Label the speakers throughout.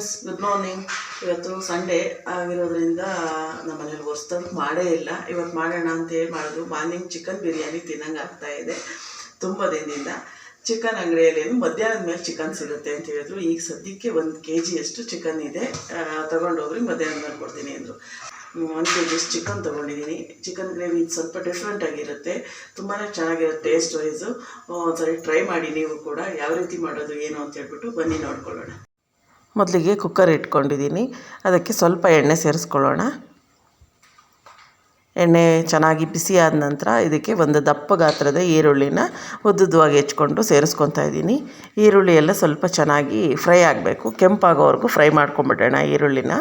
Speaker 1: Friends good morning ಇವತ್ತು Sunday ಆಗಿರೋದ್ರಿಂದ ನಮ್ಮ ಮನೇಲಿ ಹೊಸ್ತಂದು ಮಾಡೇ ಇಲ್ಲ. ಇವತ್ತು ಮಾಡೋಣ ಅಂತ ಹೇಳಿ ಮಾಡಿದ್ರು ಮಾರ್ನಿಂಗ್ ಚಿಕನ್ ಬಿರಿಯಾನಿ ತಿನ್ನಂಗೆ ಆಗ್ತಾ ಇದೆ. ತುಂಬ ದಿನದಿಂದ. ಚಿಕನ್ ಅಂಗಡಿಯಲ್ಲಿ ಮಧ್ಯಾಹ್ನದ ಮೇಲೆ ಚಿಕನ್ ಸಿಗುತ್ತೆ ಅಂತ ಹೇಳಿದ್ರು. ಈಗ ಸದ್ಯಕ್ಕೆ ಒಂದು ಕೆ ಜಿಯಷ್ಟು ಚಿಕನ್ ಇದೆ. ತೊಗೊಂಡೋಗ್ರಿ, ಮಧ್ಯಾಹ್ನದ ಮೇಲೆ ಕೊಡ್ತೀನಿ ಅಂದರು. ಒಂದು ಕೆ ಜಿಯಷ್ಟು ಚಿಕನ್ ತೊಗೊಂಡಿದ್ದೀನಿ. ಚಿಕನ್ ಗ್ರೇವಿ ಇದು ಸ್ವಲ್ಪ ಡಿಫ್ರೆಂಟ್ ಆಗಿರುತ್ತೆ. ತುಂಬಾ ಚೆನ್ನಾಗಿರುತ್ತೆ ಟೇಸ್ಟ್ ವೈಸು ಒಂದ್ಸರಿ ಟ್ರೈ ಮಾಡಿ ನೀವು ಕೂಡ. ಯಾವ ರೀತಿ ಮಾಡೋದು, ಏನು ಅಂತ ಹೇಳ್ಬಿಟ್ಟು ಬನ್ನಿ ನೋಡ್ಕೊಳ್ಳೋಣ. ಮೊದಲಿಗೆ ಕುಕ್ಕರ್ ಇಟ್ಕೊಂಡಿದ್ದೀನಿ. ಅದಕ್ಕೆ ಸ್ವಲ್ಪ ಎಣ್ಣೆ ಸೇರಿಸ್ಕೊಳ್ಳೋಣ. ಎಣ್ಣೆ ಚೆನ್ನಾಗಿ ಬಿಸಿ ಆದ ನಂತರ ಇದಕ್ಕೆ ಒಂದು ದಪ್ಪ ಗಾತ್ರದ ಈರುಳ್ಳಿನ ಉದ್ದುದ್ದವಾಗಿ ಹೆಚ್ಕೊಂಡು ಸೇರಿಸ್ಕೊತಾ ಇದ್ದೀನಿ. ಈರುಳ್ಳಿ ಎಲ್ಲ ಸ್ವಲ್ಪ ಚೆನ್ನಾಗಿ ಫ್ರೈ ಆಗಬೇಕು. ಕೆಂಪಾಗೋವರೆಗೂ ಫ್ರೈ ಮಾಡ್ಕೊಂಬಿಡೋಣ ಈರುಳ್ಳಿನ.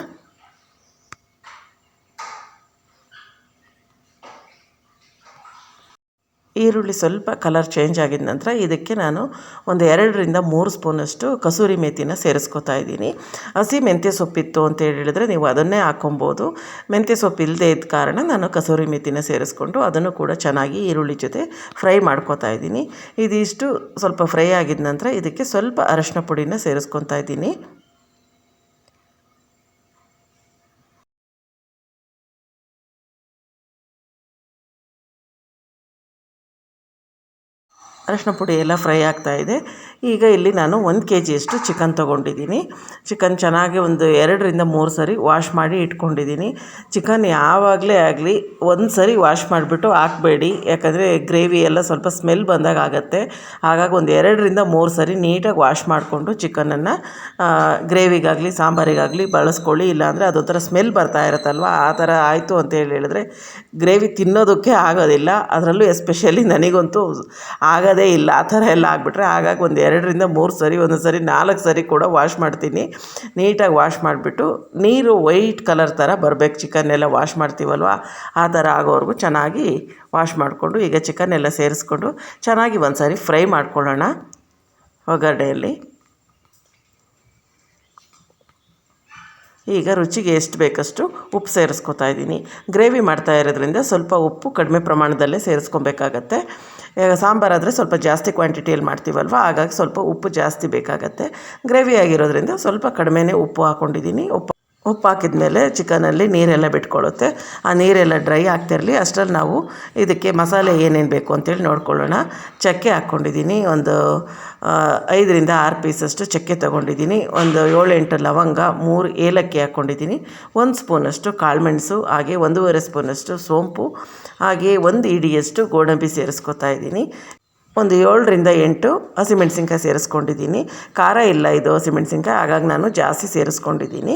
Speaker 1: ಈರುಳ್ಳಿ ಸ್ವಲ್ಪ ಕಲರ್ ಚೇಂಜ್ ಆಗಿದ ನಂತರ ಇದಕ್ಕೆ ನಾನು ಒಂದು ಎರಡರಿಂದ ಮೂರು ಸ್ಪೂನಷ್ಟು ಕಸೂರಿ ಮೇಥಿನ ಸೇರಿಸ್ಕೊತಾ ಇದ್ದೀನಿ. ಹಸಿ ಮೆಂತ್ಯ ಸೊಪ್ಪಿತ್ತು ಅಂತ ಹೇಳಿದ್ರೆ ನೀವು ಅದನ್ನೇ ಹಾಕೊಬೋದು. ಮೆಂತ್ಯ ಸೊಪ್ಪು ಇಲ್ಲದೆ ಇದ್ದ ಕಾರಣ ನಾನು ಕಸೂರಿ ಮೇಥಿನ ಸೇರಿಸ್ಕೊಂಡು ಅದನ್ನು ಕೂಡ ಚೆನ್ನಾಗಿ ಈರುಳ್ಳಿ ಜೊತೆ ಫ್ರೈ ಮಾಡ್ಕೊತಾ ಇದ್ದೀನಿ. ಇದಿಷ್ಟು ಸ್ವಲ್ಪ ಫ್ರೈ ಆಗಿದ ನಂತರ ಇದಕ್ಕೆ ಸ್ವಲ್ಪ ಅರಶಿನ ಪುಡಿನ ಸೇರಿಸ್ಕೊತಾ ಇದ್ದೀನಿ. ಅರಶಿನ ಪುಡಿ ಎಲ್ಲ ಫ್ರೈ ಆಗ್ತಾಯಿದೆ ಈಗ ಇಲ್ಲಿ ನಾನು ಒಂದು ಕೆ ಜಿಯಷ್ಟು ಚಿಕನ್ ತೊಗೊಂಡಿದ್ದೀನಿ. ಚಿಕನ್ ಚೆನ್ನಾಗಿ ಒಂದು ಎರಡರಿಂದ ಮೂರು ಸರಿ ವಾಶ್ ಮಾಡಿ ಇಟ್ಕೊಂಡಿದ್ದೀನಿ. ಚಿಕನ್ ಯಾವಾಗಲೇ ಆಗಲಿ ಒಂದು ಸರಿ ವಾಶ್ ಮಾಡಿಬಿಟ್ಟು ಹಾಕಬೇಡಿ. ಯಾಕಂದರೆ ಗ್ರೇವಿ ಎಲ್ಲ ಸ್ವಲ್ಪ ಸ್ಮೆಲ್ ಬಂದಾಗ ಆಗುತ್ತೆ. ಹಾಗಾಗಿ ಒಂದು ಎರಡರಿಂದ ಮೂರು ಸರಿ ನೀಟಾಗಿ ವಾಶ್ ಮಾಡಿಕೊಂಡು ಚಿಕನನ್ನು ಗ್ರೇವಿಗಾಗಲಿ, ಸಾಂಬಾರಿಗಾಗಲಿ ಬಳಸ್ಕೊಳ್ಳಿ. ಇಲ್ಲಾಂದರೆ ಅದೊಂಥರ ಸ್ಮೆಲ್ ಬರ್ತಾ ಇರುತ್ತಲ್ವ? ಆ ಥರ ಆಯಿತು ಅಂತ ಹೇಳಿ ಹೇಳಿದ್ರೆ ಗ್ರೇವಿ ತಿನ್ನೋದಕ್ಕೆ ಆಗೋದಿಲ್ಲ. ಅದರಲ್ಲೂ ಎಸ್ಪೆಷಲಿ ನನಗಂತೂ ಆಗೋದೇ ಇಲ್ಲ, ಆ ಥರ ಎಲ್ಲ ಆಗಿಬಿಟ್ರೆ ಹಾಗಾಗಿ ಒಂದು ಎರಡರಿಂದ ಮೂರು ಸರಿ ಒಂದೊಂದು ಸರಿ, ನಾಲ್ಕು ಸರಿ ಕೂಡ ವಾಶ್ ಮಾಡ್ತೀನಿ. ನೀಟಾಗಿ ವಾಶ್ ಮಾಡಿಬಿಟ್ಟು ನೀರು ವೈಟ್ ಕಲರ್ ಥರ ಬರಬೇಕು. ಚಿಕನ್ ಎಲ್ಲ ವಾಶ್ ಮಾಡ್ತೀವಲ್ವ? ಆ ಥರ ಆಗೋವರೆಗೂ ಚೆನ್ನಾಗಿ ವಾಶ್ ಮಾಡಿಕೊಂಡು, ಈಗ ಚಿಕನ್ ಎಲ್ಲ ಸೇರಿಸ್ಕೊಂಡು ಚೆನ್ನಾಗಿ ಒಂದು ಸಾರಿ ಫ್ರೈ ಮಾಡ್ಕೊಳ್ಳೋಣ ಒಗ್ಗರಣೆಯಲ್ಲಿ. ಈಗ ರುಚಿಗೆ ಎಷ್ಟು ಬೇಕಷ್ಟು ಉಪ್ಪು ಸೇರಿಸ್ಕೊತಾ ಇದ್ದೀನಿ. ಗ್ರೇವಿ ಮಾಡ್ತಾ ಇರೋದ್ರಿಂದ ಸ್ವಲ್ಪ ಉಪ್ಪು ಕಡಿಮೆ ಪ್ರಮಾಣದಲ್ಲೇ ಸೇರಿಸ್ಕೊಬೇಕಾಗತ್ತೆ. ಸಾಂಬಾರಾದರೆ ಸ್ವಲ್ಪ ಜಾಸ್ತಿ ಕ್ವಾಂಟಿಟಿಯಲ್ಲಿ ಮಾಡ್ತೀವಲ್ವ? ಹಾಗಾಗಿ ಸ್ವಲ್ಪ ಉಪ್ಪು ಜಾಸ್ತಿ ಬೇಕಾಗತ್ತೆ. ಗ್ರೇವಿ ಆಗಿರೋದ್ರಿಂದ ಸ್ವಲ್ಪ ಕಡಿಮೆನೇ ಉಪ್ಪು ಹಾಕ್ಕೊಂಡಿದ್ದೀನಿ ಉಪ್ಪು ಉಪ್ಪು ಹಾಕಿದ ಮೇಲೆ ಚಿಕನಲ್ಲಿ ನೀರೆಲ್ಲ ಬಿಟ್ಕೊಳ್ಳುತ್ತೆ. ಆ ನೀರೆಲ್ಲ ಡ್ರೈ ಆಗ್ತಿರಲಿ ಅಷ್ಟರಲ್ಲಿ ನಾವು ಇದಕ್ಕೆ ಮಸಾಲೆ ಏನೇನು ಬೇಕು ಅಂತೇಳಿ ನೋಡ್ಕೊಳ್ಳೋಣ. ಚಕ್ಕೆ ಹಾಕ್ಕೊಂಡಿದ್ದೀನಿ. ಒಂದು ಐದರಿಂದ ಆರು ಪೀಸಷ್ಟು ಚಕ್ಕೆ ತೊಗೊಂಡಿದ್ದೀನಿ. ಒಂದು ಏಳೆಂಟು ಲವಂಗ, ಮೂರು ಏಲಕ್ಕಿ ಹಾಕ್ಕೊಂಡಿದ್ದೀನಿ. ಒಂದು ಸ್ಪೂನಷ್ಟು ಕಾಳುಮೆಣಸು, ಹಾಗೆ ಒಂದೂವರೆ ಸ್ಪೂನಷ್ಟು ಸೋಂಪು, ಹಾಗೆ ಒಂದು ಇಡಿಯಷ್ಟು ಗೋಡಂಬಿ ಸೇರಿಸ್ಕೊತಾ ಇದ್ದೀನಿ. ಒಂದು ಏಳರಿಂದ ಎಂಟು ಹಸಿಮೆಣಸಿನ್ಕಾಯಿ ಸೇರಿಸ್ಕೊಂಡಿದ್ದೀನಿ. ಖಾರ ಇಲ್ಲ ಇದು ಹಸಿಮೆಣ್ಸಿನ್ಕಾಯಿ, ಹಾಗಾಗಿ ನಾನು ಜಾಸ್ತಿ ಸೇರಿಸ್ಕೊಂಡಿದ್ದೀನಿ.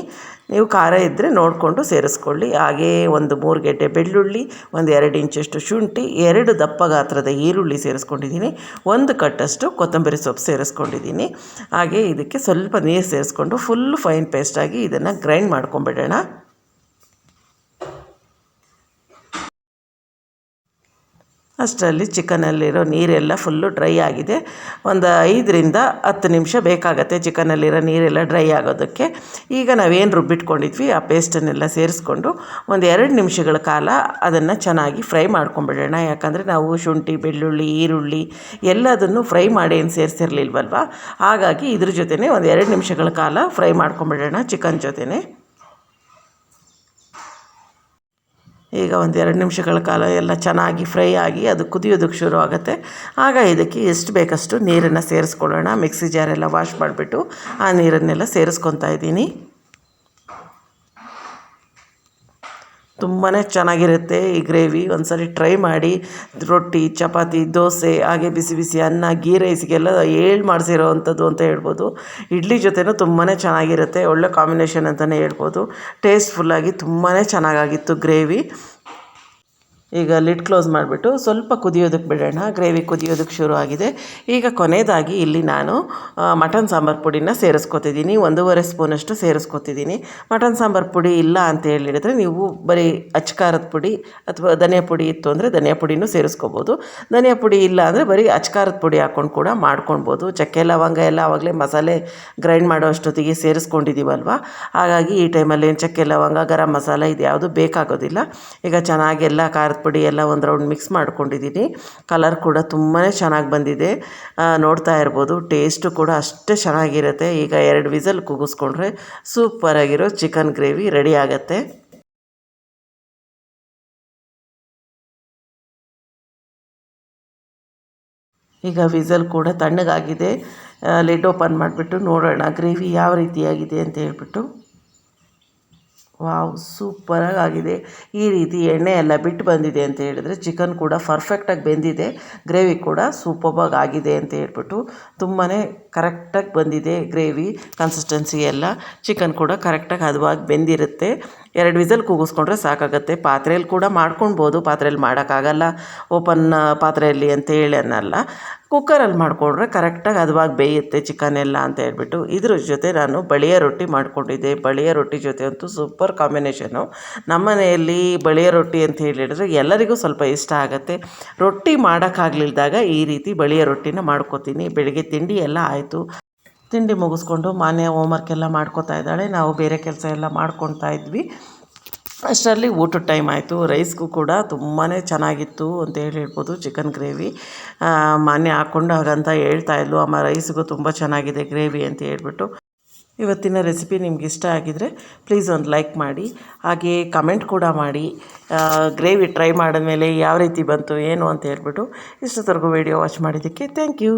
Speaker 1: ನೀವು ಖಾರ ಇದ್ದರೆ ನೋಡಿಕೊಂಡು ಸೇರಿಸ್ಕೊಳ್ಳಿ. ಹಾಗೇ ಒಂದು ಮೂರು ಗೆಡ್ಡೆ ಬೆಳ್ಳುಳ್ಳಿ, ಒಂದು ಎರಡು ಇಂಚಷ್ಟು ಶುಂಠಿ, ಎರಡು ದಪ್ಪ ಗಾತ್ರದ ಈರುಳ್ಳಿ ಸೇರಿಸ್ಕೊಂಡಿದ್ದೀನಿ. ಒಂದು ಕಟ್ಟಷ್ಟು ಕೊತ್ತಂಬರಿ ಸೊಪ್ಪು ಸೇರಿಸ್ಕೊಂಡಿದ್ದೀನಿ. ಹಾಗೆ ಇದಕ್ಕೆ ಸ್ವಲ್ಪ ನೀರು ಸೇರಿಸ್ಕೊಂಡು ಫುಲ್ ಫೈನ್ ಪೇಸ್ಟಾಗಿ ಇದನ್ನು ಗ್ರೈಂಡ್ ಮಾಡ್ಕೊಂಬಿಡೋಣ. ಅಷ್ಟರಲ್ಲಿ ಚಿಕನಲ್ಲಿರೋ ನೀರೆಲ್ಲ ಫುಲ್ಲು ಡ್ರೈ ಆಗಿದೆ. ಒಂದು ಐದರಿಂದ ಹತ್ತು ನಿಮಿಷ ಬೇಕಾಗತ್ತೆ ಚಿಕನಲ್ಲಿರೋ ನೀರೆಲ್ಲ ಡ್ರೈ ಆಗೋದಕ್ಕೆ. ಈಗ ನಾವೇನು ರುಬ್ಬಿಟ್ಕೊಂಡಿದ್ವಿ, ಆ ಪೇಸ್ಟನ್ನೆಲ್ಲ ಸೇರಿಸ್ಕೊಂಡು ಒಂದು ಎರಡು ನಿಮಿಷಗಳ ಕಾಲ ಅದನ್ನು ಚೆನ್ನಾಗಿ ಫ್ರೈ ಮಾಡ್ಕೊಂಬಿಡೋಣ. ಯಾಕಂದರೆ ನಾವು ಶುಂಠಿ, ಬೆಳ್ಳುಳ್ಳಿ, ಈರುಳ್ಳಿ ಎಲ್ಲದನ್ನು ಫ್ರೈ ಮಾಡಿ ಏನು ಸೇರಿಸಿರ್ಲಿಲ್ವಲ್ವ? ಹಾಗಾಗಿ ಇದ್ರ ಜೊತೆನೇ ಒಂದು ಎರಡು ನಿಮಿಷಗಳ ಕಾಲ ಫ್ರೈ ಮಾಡ್ಕೊಂಬಿಡೋಣ ಚಿಕನ್ ಜೊತೆನೇ. ಈಗ ಒಂದು ಎರಡು ನಿಮಿಷಗಳ ಕಾಲ ಎಲ್ಲ ಚೆನ್ನಾಗಿ ಫ್ರೈ ಆಗಿ ಅದು ಕುದಿಯೋದಕ್ಕೆ ಶುರು ಆಗುತ್ತೆ. ಆಗ ಇದಕ್ಕೆ ಎಷ್ಟು ಬೇಕಷ್ಟು ನೀರನ್ನು ಸೇರಿಸ್ಕೊಳ್ಳೋಣ. ಮಿಕ್ಸಿ ಜಾರೆಲ್ಲ ವಾಶ್ ಮಾಡಿಬಿಟ್ಟು ಆ ನೀರನ್ನೆಲ್ಲ ಸೇರಿಸ್ಕೊತಾ ಇದ್ದೀನಿ. ತುಂಬಾ ಚೆನ್ನಾಗಿರುತ್ತೆ ಈ ಗ್ರೇವಿ. ಒಂದು ಸರಿ ಟ್ರೈ ಮಾಡಿ. ರೊಟ್ಟಿ, ಚಪಾತಿ, ದೋಸೆ, ಹಾಗೆ ಬಿಸಿ ಬಿಸಿ ಅನ್ನ, ಗೀ ರೈಸ್ಗೆಲ್ಲ ಹೇಳಿ ಮಾಡಿಸಿರೋ ಅಂಥದ್ದು ಅಂತ ಹೇಳ್ಬೋದು. ಇಡ್ಲಿ ಜೊತೆನೂ ತುಂಬಾ ಚೆನ್ನಾಗಿರುತ್ತೆ. ಒಳ್ಳೆ ಕಾಂಬಿನೇಷನ್ ಅಂತಲೇ ಹೇಳ್ಬೋದು. ಟೇಸ್ಟ್ಫುಲ್ಲಾಗಿ ತುಂಬಾ ಚೆನ್ನಾಗಾಗಿತ್ತು ಗ್ರೇವಿ. ಈಗ ಲಿಡ್ ಕ್ಲೋಸ್ ಮಾಡಿಬಿಟ್ಟು ಸ್ವಲ್ಪ ಕುದಿಯೋದಕ್ಕೆ ಬಿಡೋಣ. ಗ್ರೇವಿ ಕುದಿಯೋದಕ್ಕೆ ಶುರು ಆಗಿದೆ. ಈಗ ಕೊನೆಯದಾಗಿ ಇಲ್ಲಿ ನಾನು ಮಟನ್ ಸಾಂಬಾರು ಪುಡಿನ ಸೇರಿಸ್ಕೊತಿದ್ದೀನಿ. ಒಂದೂವರೆ ಸ್ಪೂನಷ್ಟು ಸೇರಿಸ್ಕೊತಿದ್ದೀನಿ. ಮಟನ್ ಸಾಂಬಾರು ಪುಡಿ ಇಲ್ಲ ಅಂತ ಹೇಳಿದರೆ ನೀವು ಬರೀ ಅಚ್ಕಾರದ ಪುಡಿ ಅಥವಾ ಧನಿಯಾ ಪುಡಿ ಇತ್ತು ಅಂದರೆ ಧನಿಯಾ ಪುಡಿನೂ ಸೇರಿಸ್ಕೋಬೋದು. ಧನಿಯಾ ಪುಡಿ ಇಲ್ಲ ಅಂದರೆ ಬರೀ ಅಚ್ಕಾರದ ಪುಡಿ ಹಾಕ್ಕೊಂಡು ಕೂಡ ಮಾಡ್ಕೊಳ್ಬೋದು. ಚಕ್ಕೆ, ಲವಂಗ ಎಲ್ಲ ಆವಾಗಲೇ ಮಸಾಲೆ ಗ್ರೈಂಡ್ ಮಾಡೋ ಅಷ್ಟೊತ್ತಿಗೆ ಸೇರಿಸ್ಕೊಂಡಿದ್ದೀವಲ್ವ ಹಾಗಾಗಿ ಈ ಟೈಮಲ್ಲಿ ಚಕ್ಕೆ, ಲವಂಗ, ಗರಂ ಮಸಾಲೆ ಇದು ಯಾವುದು ಬೇಕಾಗೋದಿಲ್ಲ. ಈಗ ಚೆನ್ನಾಗಿ ಎಲ್ಲ ಖಾರದ ಪುಡಿ ಎಲ್ಲ ಒಂದು ರೌಂಡ್ ಮಿಕ್ಸ್ ಮಾಡ್ಕೊಂಡಿದ್ದೀನಿ ಕಲರ್ ಕೂಡ ತುಂಬಾ ಚೆನ್ನಾಗಿ ಬಂದಿದೆ. ನೋಡ್ತಾ ಇರ್ಬೋದು. ಟೇಸ್ಟು ಕೂಡ ಅಷ್ಟೇ ಚೆನ್ನಾಗಿರುತ್ತೆ. ಈಗ ಎರಡು ವಿಸಲ್ ಕೂಗಿಸ್ಕೊಂಡ್ರೆ ಸೂಪರಾಗಿರೋ ಚಿಕನ್ ಗ್ರೇವಿ ರೆಡಿ ಆಗುತ್ತೆ. ಈಗ ವಿಸಲ್ ಕೂಡ ತಣ್ಣಗಾಗಿದೆ. ಲಿಡ್ ಓಪನ್ ಮಾಡಿಬಿಟ್ಟು ನೋಡೋಣ. ಗ್ರೇವಿ ಯಾವ ರೀತಿಯಾಗಿದೆ ಅಂತ ಹೇಳ್ಬಿಟ್ಟು. ವಾವ್, ಸೂಪರಾಗಿ ಆಗಿದೆ. ಈ ರೀತಿ ಎಣ್ಣೆ ಎಲ್ಲ ಬಿಟ್ಟು ಬಂದಿದೆ ಅಂತ ಹೇಳಿದ್ರೆ ಚಿಕನ್ ಕೂಡ ಪರ್ಫೆಕ್ಟಾಗಿ ಬೆಂದಿದೆ. ಗ್ರೇವಿ ಕೂಡ ಸೂಪರ್ಬಾಗಿ ಆಗಿದೆ ಅಂತ ಹೇಳ್ಬಿಟ್ಟು ತುಂಬಾ ಕರೆಕ್ಟಾಗಿ ಬಂದಿದೆ ಗ್ರೇವಿ ಕನ್ಸಿಸ್ಟೆನ್ಸಿ ಎಲ್ಲ. ಚಿಕನ್ ಕೂಡ ಕರೆಕ್ಟಾಗಿ ಹದವಾಗಿ ಬೆಂದಿರುತ್ತೆ. ಎರಡು ವಿಸಲ್ ಕೂಗಿಸ್ಕೊಂಡ್ರೆ ಸಾಕಾಗುತ್ತೆ. ಪಾತ್ರೆಯಲ್ಲಿ ಕೂಡ ಮಾಡ್ಕೊಳ್ಬೋದು ಪಾತ್ರೆಯಲ್ಲಿ ಮಾಡೋಕ್ಕಾಗಲ್ಲ. ಓಪನ್ ಪಾತ್ರೆಯಲ್ಲಿ ಅಂತೇಳಿ ಅನ್ನಲ್ಲ. ಕುಕ್ಕರಲ್ಲಿ ಮಾಡಿಕೊಂಡ್ರೆ ಕರೆಕ್ಟಾಗಿ ಹದವಾಗಿ ಬೇಯುತ್ತೆ ಚಿಕನ್ ಎಲ್ಲ ಅಂತ ಹೇಳ್ಬಿಟ್ಟು. ಇದ್ರ ಜೊತೆ ನಾನು ಬಳಿಯ ರೊಟ್ಟಿ ಮಾಡಿಕೊಂಡಿದ್ದೆ. ಬಳಿಯ ರೊಟ್ಟಿ ಜೊತೆ ಅಂತೂ ಸೂಪರ್ ಕಾಂಬಿನೇಷನು ನಮ್ಮನೆಯಲ್ಲಿ ಬಳಿಯ ರೊಟ್ಟಿ ಅಂತ ಹೇಳಿದ್ರೆ ಎಲ್ಲರಿಗೂ ಸ್ವಲ್ಪ ಇಷ್ಟ ಆಗುತ್ತೆ. ರೊಟ್ಟಿ ಮಾಡೋಕ್ಕಾಗ್ಲಿಲ್ದಾಗ ಈ ರೀತಿ ಬಳಿಯ ರೊಟ್ಟಿನ ಮಾಡ್ಕೊತೀನಿ. ಬೆಳಗ್ಗೆ ತಿಂಡಿ ಎಲ್ಲ ಆಯಿತು. ತಿಂಡಿ ಮುಗಿಸ್ಕೊಂಡು ಮನೆ ಹೋಮ್ವರ್ಕ್ ಎಲ್ಲ ಮಾಡ್ಕೊತಾ ಇದ್ದಾಳೆ. ನಾವು ಬೇರೆ ಕೆಲಸ ಎಲ್ಲ ಮಾಡ್ಕೊತಾ ಇದ್ವಿ. ಅಷ್ಟರಲ್ಲಿ ಊಟದ ಟೈಮ್ ಆಯಿತು. ರೈಸ್ಗೂ ಕೂಡ ತುಂಬಾ ಚೆನ್ನಾಗಿತ್ತು ಅಂತ ಹೇಳಿ ಹೇಳ್ಬೋದು ಚಿಕನ್ ಗ್ರೇವಿ ಮನೆ ಹಾಕ್ಕೊಂಡು ಹಾಗಂತ ಹೇಳ್ತಾ ಇದ್ಲು, ಅಮ್ಮ ರೈಸ್ಗೂ ತುಂಬ ಚೆನ್ನಾಗಿದೆ ಗ್ರೇವಿ ಅಂತ ಹೇಳ್ಬಿಟ್ಟು. ಇವತ್ತಿನ ರೆಸಿಪಿ ನಿಮ್ಗೆ ಇಷ್ಟ ಆಗಿದರೆ ಪ್ಲೀಸ್ ಒಂದು ಲೈಕ್ ಮಾಡಿ, ಹಾಗೆ ಕಮೆಂಟ್ ಕೂಡ ಮಾಡಿ. ಗ್ರೇವಿ ಟ್ರೈ ಮಾಡಿದ್ಮೇಲೆ ಯಾವ ರೀತಿ ಬಂತು, ಏನು ಅಂತ ಹೇಳ್ಬಿಟ್ಟು ಇಷ್ಟೊತ್ತರೆಗೂ ವೀಡಿಯೋ ವಾಚ್ ಮಾಡಿದ್ದಕ್ಕೆ ಥ್ಯಾಂಕ್ ಯು